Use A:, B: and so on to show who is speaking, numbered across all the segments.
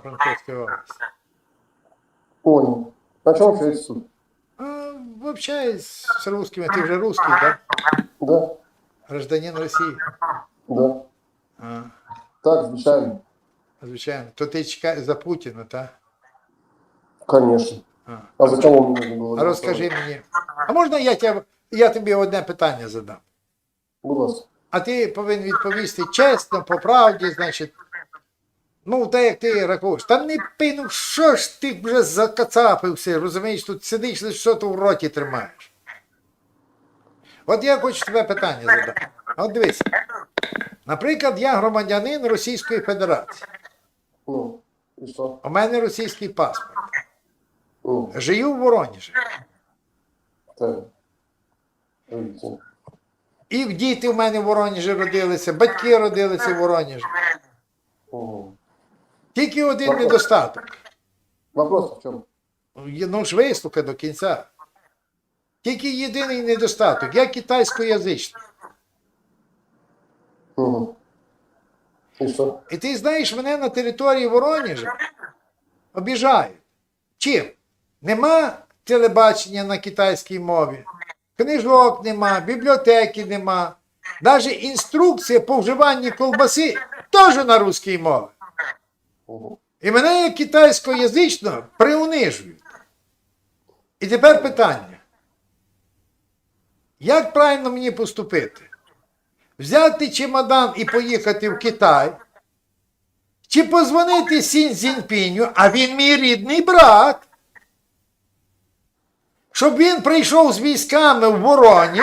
A: Ивано-Франковская область.
B: Понял. На чем общаетесь тут?
A: А, общаюсь с русскими. Ты же русский, да?
B: Да,
A: Гражданин России.
B: да.
A: А,
B: Так, звичайно.
A: звичайно. То ти чекаєш за Путіна, так?
B: Конечно.
A: А.
B: А за кого мне нужно было?
A: А розкажи мені. А можна я, тебе, я тобі одне питання задам?
B: Будь ласка.
A: А ти повинен відповісти чесно, по правді, значить. Ну, так як ти рахуєш. Та не пий, ну що ж ти вже закацапився, розумієш, тут сидиш, що то в роті тримаєш. От я хочу тебе питання задати. От дивись. Наприклад, я громадянин Російської Федерації.
B: Ну?
A: У мене російський паспорт.
B: Ну,
A: Живу в Воронежі.
B: так. Видите.
A: І діти в мене в Воронежі родилися, батьки родилися в Воронежі.
B: Угу.
A: Тільки один недостаток.
B: Вопрос в чем?
A: Є- Ну ж вислухай до кінця. Тільки єдиний недостаток. Я китайськоязичний.
B: Угу. Что?
A: І ти знаєш, мене на території Воронежа обіжають. Чим? Нема телебачення на китайській мові, книжок нема, бібліотеки нема. Навіть інструкція по вживанні колбаси теж на русській мові. І мене як китайськоязично приунижують. І тепер питання. Як правильно мені поступити? Взяти чемодан і поїхати в Китай? Чи позвонити Сінь Цзіньпіню, а він мій рідний брат? Щоб він прийшов з військами в Вороні,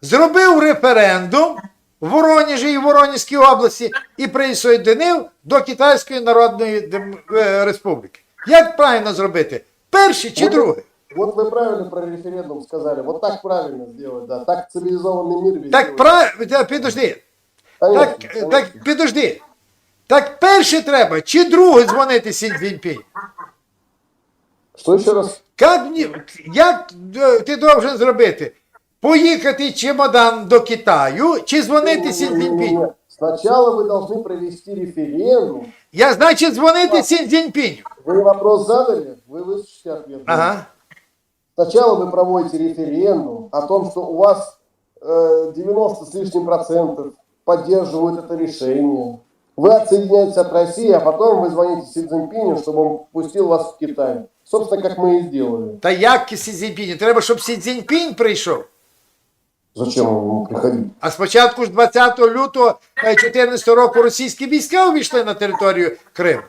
A: зробив референдум в Воронежі і в Воронезькій області і присоединив до Китайської Народної Дем- е, Республіки. Як правильно зробити? Перший чи другий?
B: Вот вы правильно про референдум сказали. Вот так правильно сделать, да. Так цивилизованный мир ведь
A: Так
B: делает.
A: правильно, підожди.
B: Конечно,
A: Так,
B: конечно.
A: так підожди. Так перше треба, чи другий дзвонити Сінь Цзіньпінь?
B: Что еще раз?
A: Як, мені- як е, ти должен зробити? Поїхати чемодан до Китаю чи дзвонити Сінь Цзіньпінь?
B: Не-не-не. Сначала вы должны провести референдум.
A: Я, значить, дзвонити Сінь Цзіньпінь.
B: Вы вопрос задали, вы выслушайте ответ.
A: Ага.
B: Сначала вы проводите референдум о том, что у вас э, 90 с лишним процентов поддерживают это решение. Вы отсоединяетесь от России, а потом вы звоните Си Цзиньпиню, чтобы он пустил вас в Китай. Собственно, как мы и сделали.
A: Та як Сі Цзіньпінь? Треба, щоб Сі Цзіньпінь прийшов.
B: Зачем ему приходить?
A: А спочатку ж 20 лютого 2014 року російські війська увійшли на територію Криму.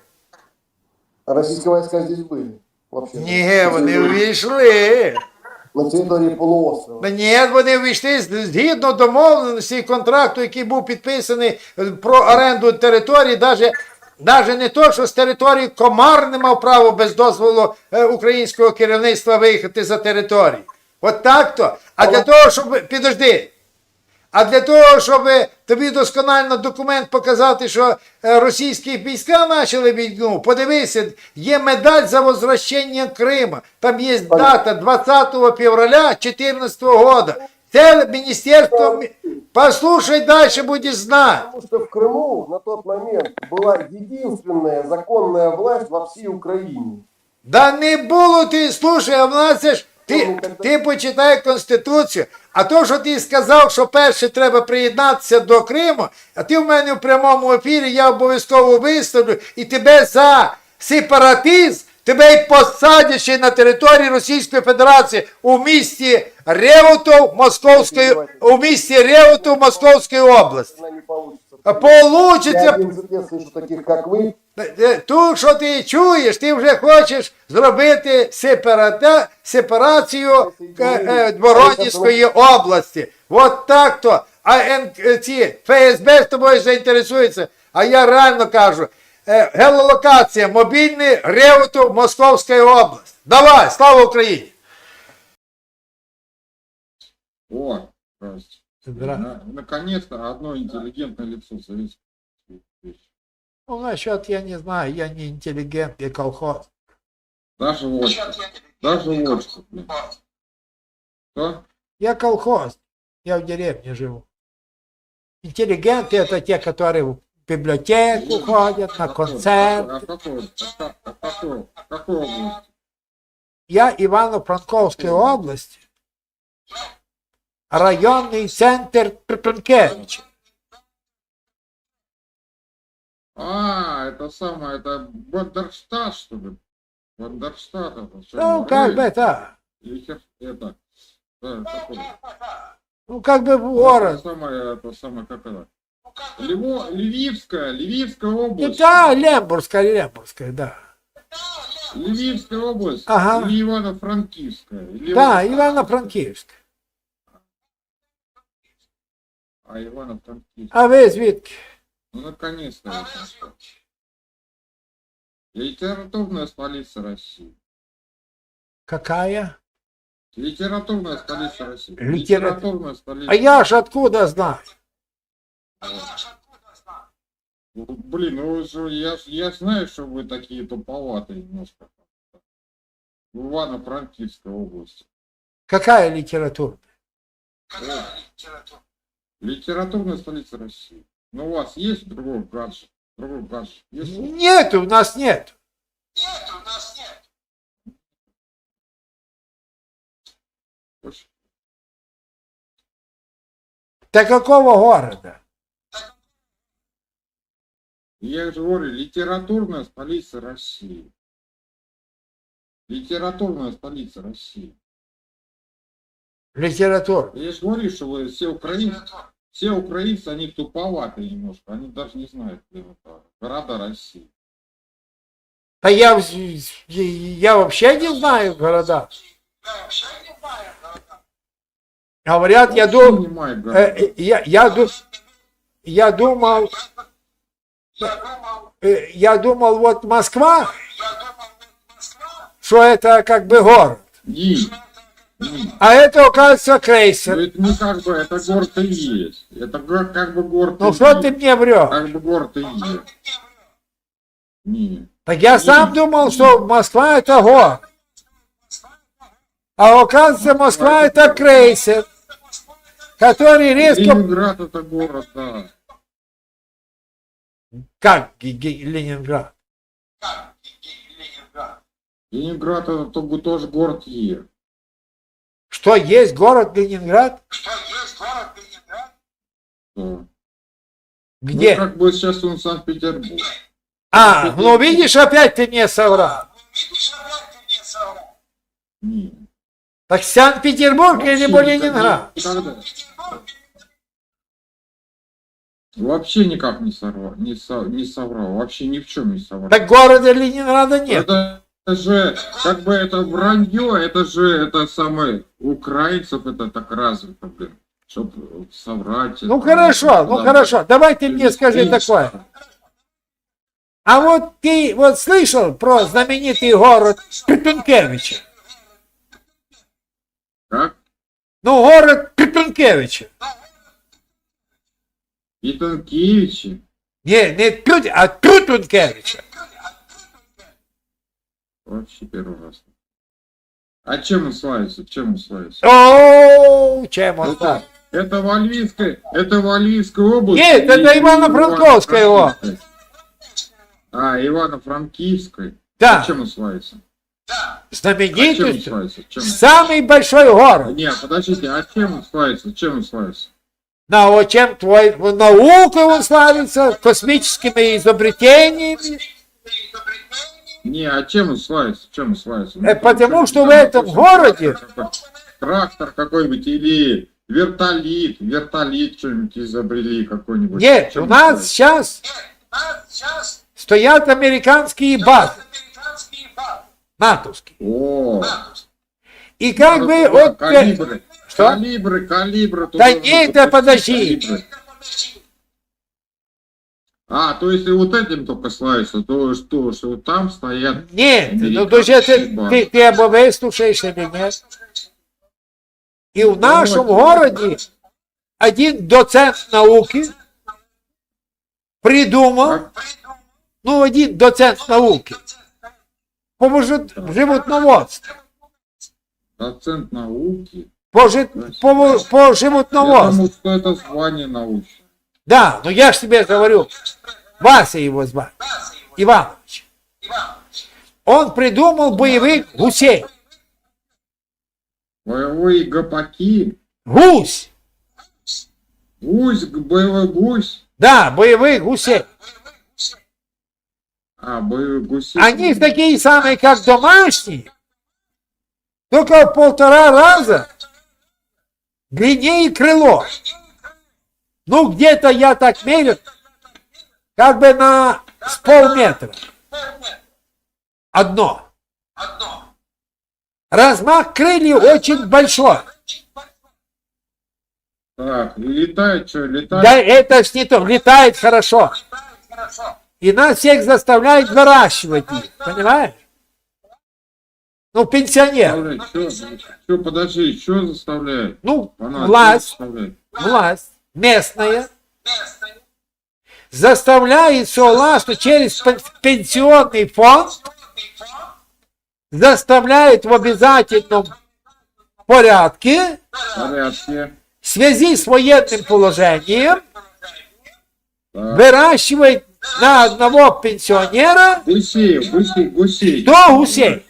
B: А российские войска здесь были? Вообще.
A: Ні, вони увійшли.
B: На территории полуострова.
A: Та Ні, вони увійшли згідно домовленості і контракту, який був підписаний е, про оренду території, навіть, навіть не то, що з території Комар не мав права без дозволу е, українського керівництва виїхати за територію. От так то. А для того, щоб. Підожди. А для того, щоб тобі досконально документ показати, що е, російські війська почали війну, подивися, є медаль за возвращення Крима. Там є дата 20 февраля 2014 года. Це Міністерство... мі- Послушай далі, будеш знати.
B: Потому что в Крыму на тот момент была единственная законная власть во всей Украине.
A: Да не було ти, слушай, а в нас це ж ти, ти почитай Конституцію, а то, що ти сказав, що перше треба приєднатися до Криму, а ти в мене в прямому ефірі, я обов'язково виставлю, і тебе за сепаратизм, тебе й посадять ще на території Російської Федерації у місті Реутов Московської, у місті Реутов Московської області. А
B: Я
A: Получиться
B: 11 лет слышу таких, как вы,
A: Е, Ту, що ти чуєш, ти вже хочеш зробити сепарата, сепарацію е, е, області. От так то. А ці ФСБ з тобою заінтересується. А я реально кажу, е, геолокація, мобільний Реуту Московська область. Давай, слава Україні!
C: О, На- Наконец-то одно интеллигентное лицо советской вещи.
A: Ну, насчет я не знаю, я не інтелігент, я колхоз.
C: Даже вот, даже вот что.
D: Я колхоз. Я в деревне живу. Интеллигенты это те, которые в библиотеку ходят, на концерт.
C: А? А? А? А?
D: Я Ивано-Франковской области. Районный центр Петункевича.
C: А, это самое, это Бандерштат, что ли? Бандерштат это. что
D: Ну,
C: ли?
D: как бы это.
C: или хер- это. Да, такой.
D: Ну, как бы город.
C: Это самое, это самое, как это? Льво, Львивская, Львивская область.
D: Да, Лембургская, Лембургская, да.
C: Львивская область.
D: Ага.
C: Или Ивано-Франкивская.
D: Да,
C: вот-
D: Івано-Франківськ.
C: А Ивано-Франкивск.
D: А ви звідки?
C: Ну, наконец-то. я нашел. Литературная столица России.
D: Какая?
C: Литературная столица России.
D: Литера-
C: Литературная столица.
D: А я ж откуда знаю?
C: Ну, Блин, ну вы же- я, ж- я знаю, что вы такие туповатые немножко. В Ивано-Франкивской области.
D: Какая литература?
C: Литературная столица России. Ну, у вас есть другой гаджет? Другой гаджет? Есть?
D: Нет, у нас нет.
C: Очень-
D: До какого города?
C: Я же говорю, литературная столица России. Литературная столица России.
D: Литература.
C: Я же говорю, что вы все украинцы, все украинцы, они туповатые немножко, они даже не знают, города России.
D: Да я, я вообще не знаю города. Говорят, я думал, э, э, я, я, ду- я думал, э, я думал, вот Москва, что это как бы город.
C: Не, не.
D: А это, оказывается,
C: Ну,
D: крейсер.
C: это не как бы, это город и есть. Это как бы город
D: Ну что ты мне врешь?
C: Как бы город и есть. Не.
D: Так я сам думал, что Москва это город. А оказывается, Москва это крейсер, который резко...
C: Ленинград это город, да.
D: Как Ленинград?
C: Ленинград это то- тоже город Е.
D: Что есть город Ленинград?
C: Да.
D: Где?
C: Ну, как бы сейчас он Санкт-Петербург.
D: А, ну видишь, опять ты мне соврал.
C: Не.
D: Так Санкт-Петербург или Ленинград?
C: никогда. Вообще никак не соврал, не, со- не соврал, вообще ни в чем не соврал.
D: Так города Ленинграда нет.
C: Это же, как бы это вранье, это же, это самое, украинцев это так развито, блин, чтобы соврать.
D: Ну
C: это,
D: хорошо, ну хорошо. Давай ты мне скажи такое. А вот ты вот слышал про знаменитый город Петункевича?
C: Как?
D: Ну, город Петункевича.
C: И Танкевичи.
D: Не, не Пют, а Петункевича.
C: Вообще первый раз. А чем он славится? Чем он славится?
D: О, чем он
C: Это,
D: так?
C: это в Альвийской, это в Альвийской области.
D: Нет, это Ивано-Франковская
C: Ивано-Франкивской? А, Ивано-Франкивской.
D: Да.
C: А чем он славится? А чем он славится? Чем?
D: Самый большой город.
C: Не, подождите, а чем он славится? Чем он славится?
D: На чем твой наукой он славится, космическими изобретениями.
C: Не, а чем он славится? Чем он славится?
D: Э, потому что в этом городе-
C: трактор какой- Трактор какой-нибудь или вертолит, вертолит что-нибудь изобрели какой-нибудь.
D: Нет,
C: Чем
D: у нас
C: славится?
D: сейчас стоят американские базы, натовские.
C: О,
D: И как бы
C: да,
D: вот...
C: калибры.
D: Что?
C: Калибры, калибры.
D: Да нет, да подожди.
C: калибры. А, то есть и вот этим только славится, то что, что там стоят.
D: Нет, ну
C: Американские
D: то есть ты,
C: базы.
D: ты, ты або выслушаешь или нет. И в нашем
C: вот.
D: городе один доцент науки придумал,
C: Как?
D: ну один доцент науки, по животноводству.
C: Доцент науки.
D: по, жи- по, по
C: Я
D: животноводству.
C: думаю, что это звание научное.
D: Да, но я ж тебе говорю, Вася его звать, Иванович. Он придумал боевых гусей.
C: Боевые гопаки,
D: Гусь.
C: гусь, боевой гусь.
D: Да, боевых гусей.
C: А, боевые гуси.
D: Они такие самые, как домашние, только в полтора раза длиннее крыло. Ну, где-то я так мерил, как бы на с полметра. Одно. Размах крыльев очень большой.
C: Так, летает что, летает?
D: Да это ж не то, летает хорошо. И нас всех заставляют выращивать их, понимаешь? Ну, пенсионер.
C: Что, подожди, что заставляет?
D: Ну,
C: Она
D: власть,
C: заставляет?
D: власть местная заставляет Соласту через пен- пенсионный фонд, заставляет в обязательном порядке
C: В порядке.
D: в связи с военным положением
C: Так.
D: выращивать на одного пенсионера
C: Гусей, гусей, гусей.
D: 100 гусей.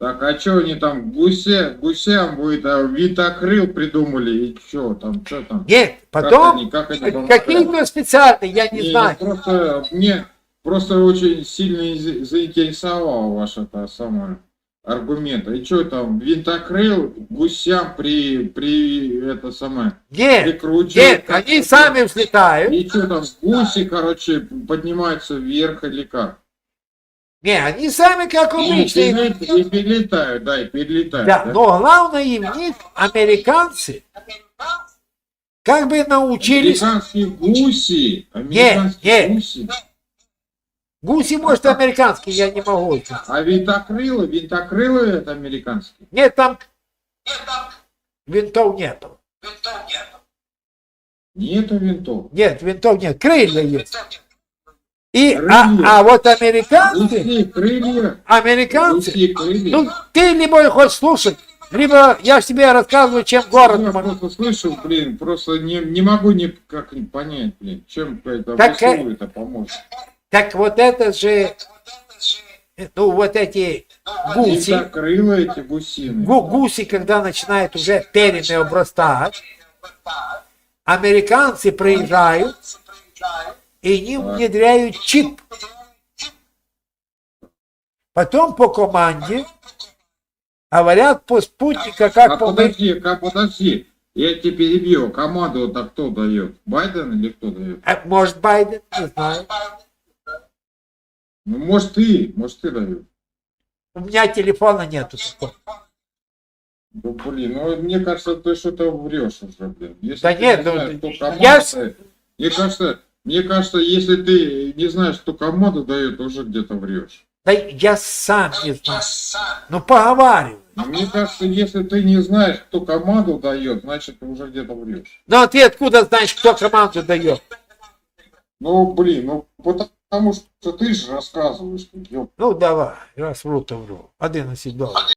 C: Так, а что они там, гуся, гусям будет, а, витокрыл придумали, и что там, что там?
D: Нет,
C: Как
D: потом
C: они- как они
D: какие-то специальные, я не
C: Не,
D: знаю.
C: просто мне просто очень сильно за- заинтересовал ваш это самое аргумент. И что там, винтокрыл гусям при, при это самое,
D: Нет,
C: прикручивают?
D: нет, они сами взлетают.
C: И что там, гуси, короче, поднимаются вверх или как?
D: Не, они сами как
C: И,
D: обычные.
C: перелет- и перелетают, да, и перелетают.
D: Да,
C: да?
D: но главное в них американцы как бы научились.
C: Американские гуси, американские
D: нет.
C: гуси.
D: Гуси, может, американские, я не могу.
C: А винтокрылы, винтокрылы это американские.
D: Нет, там винтов нету.
C: Нету винтов.
D: Нет, винтов нет, крылья есть. И, а,
C: Крылья.
D: а вот американцы,
C: крылья.
D: американцы,
C: крылья.
D: ну, ты либо хочешь слушать, либо я тебе рассказываю, чем город.
C: Я просто слышал, блин, просто не, не могу никак не понять, блин, чем это
D: Так, э,
C: это поможет.
D: Так вот это же, ну, вот эти гуси,
C: Винтокрылы эти гусины.
D: Гу- гуси, когда начинают уже перьями обрастать, американцы приезжают и не внедряют чип. Потом по команде говорят по спутнику,
C: А
D: как по...
C: подожди, как подожди, я тебе перебью, команду это кто дает? Байден или кто дает?
D: А, Может, Байден, не знаю.
C: Ну, может ты, может ты даешь.
D: У меня телефона нету.
C: Ну, блин, ну, мне кажется, ты что-то врешь уже, блин. Если
D: Да нет,
C: не
D: ну,
C: знаешь, кто команда дает, Мне кажется, мне кажется, если ты не знаешь, кто команду дает, то уже где-то врешь.
D: Да я сам не знаю. Ну, поговариваю.
C: А мне кажется, если ты не знаешь, кто команду дает, значит, ты уже где-то врешь.
D: Ну, а ты откуда знаешь, кто команду дает?
C: Ну, блин, ну, потому что ты же рассказываешь, ёп.
D: Ну, давай, раз вру, то вру. 11 долларов.